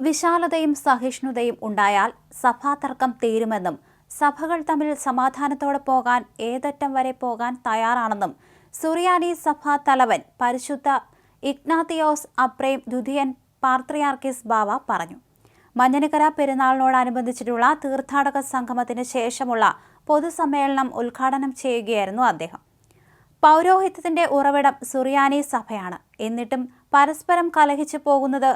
വിശാലതയും സഹിഷ്ണുതയും ഉണ്ടായാൽ സഭാതർക്കം തീരുമെന്നും സഭകൾ തമ്മിൽ സമാധാനത്തോടെ പോകാൻ ഏതറ്റം വരെ പോകാൻ തയ്യാറാണെന്നും സുറിയാനി സഭാ തലവൻ പരിശുദ്ധ ഇഗ്നാത്തിയോസ് അപ്രേം ദ്വിതീയൻ പാർത്രിയാർക്കിസ് ബാവ പറഞ്ഞു. മഞ്ഞനക്കര പെരുന്നാളിനോടനുബന്ധിച്ചിട്ടുള്ള തീർത്ഥാടക സംഗമത്തിന് ശേഷമുള്ള പൊതുസമ്മേളനം ഉദ്ഘാടനം ചെയ്യുകയായിരുന്നു അദ്ദേഹം. പൗരോഹിത്യത്തിന്റെ ഉറവിടം സുറിയാനി സഭയാണ്. എന്നിട്ടും പരസ്പരം കലഹിച്ചു പോകുന്നത്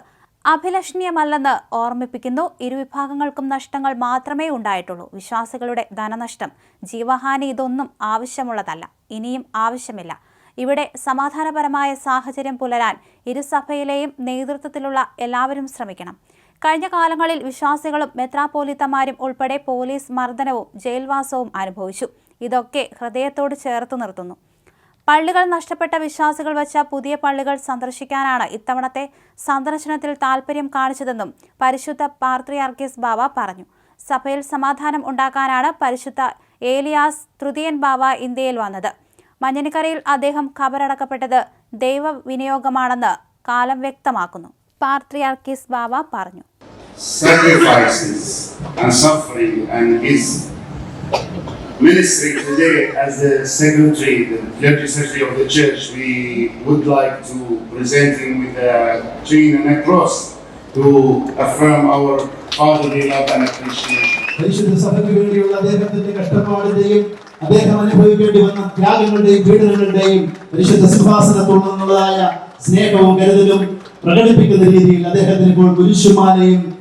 അഭിലഷണീയമല്ലെന്ന് ഓർമ്മിപ്പിക്കുന്നു. ഇരുവിഭാഗങ്ങൾക്കും നഷ്ടങ്ങൾ മാത്രമേ ഉണ്ടായിട്ടുള്ളൂ. വിശ്വാസികളുടെ ധനനഷ്ടം ജീവഹാനി ഇതൊന്നും ആവശ്യമുള്ളതല്ല. ഇനിയും ആവശ്യമില്ല. ഇവിടെ സമാധാനപരമായ സാഹചര്യം പുലരാൻ ഇരുസഭയിലെയും നേതൃത്വത്തിലുള്ള എല്ലാവരും ശ്രമിക്കണം. കഴിഞ്ഞ കാലങ്ങളിൽ വിശ്വാസികളും മെത്രാപോലിത്തമാരും ഉൾപ്പെടെ പോലീസ് മർദ്ദനവും ജയിൽവാസവും അനുഭവിച്ചു. ഇതൊക്കെ ഹൃദയത്തോട് ചേർത്ത് നിർത്തുന്നു. പള്ളികൾ നഷ്ടപ്പെട്ട വിശ്വാസികൾ വച്ച പുതിയ പള്ളികൾ സന്ദർശിക്കാനാണ് ഇത്തവണത്തെ സന്ദർശനത്തിൽ താൽപര്യം കാണിച്ചതെന്നും പരിശുദ്ധ പാർത്രിയാർക്കിസ് ബാബ പറഞ്ഞു. സഭയിൽ സമാധാനം ഉണ്ടാക്കാനാണ് പരിശുദ്ധ ഏലിയാസ് തൃതീയൻ ബാബ ഇന്ത്യയിൽ വന്നത്. മഞ്ഞനിക്കരയിൽ അദ്ദേഹം ഖബറടക്കപ്പെട്ടത് ദൈവ വിനിയോഗമാണെന്ന് കാലം വ്യക്തമാക്കുന്നു. പാർത്രിയാർക്കിസ് ബാബ പറഞ്ഞു. Sacrifices and suffering and ministry today as the secretary, the clergy secretary of the church, we would like to present him with a chain and a cross to affirm our fatherly love and appreciation. പരിശുദ്ധ സഭയ്ക്ക് വേണ്ടിയുള്ള അദ്ദേഹത്തിന്റെ കഷ്ടപ്പാടിന്റെയും അദ്ദേഹം അനുഭവിക്കേണ്ടി വന്ന ത്യാഗങ്ങളുടെയും പീഡനങ്ങളുടെയും പരിശുദ്ധ സിംഹാസനത്തിൽ നിന്നുള്ളതായ സ്നേഹവും കരുതലും പ്രകടിപ്പിക്കുന്ന രീതിയിൽ അദ്ദേഹത്തിന് ഇപ്പോൾ കുരിശുമാലയും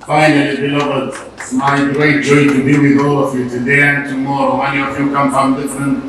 Finally, beloved, it's my great joy to be with all of you today and tomorrow. Many of you come from different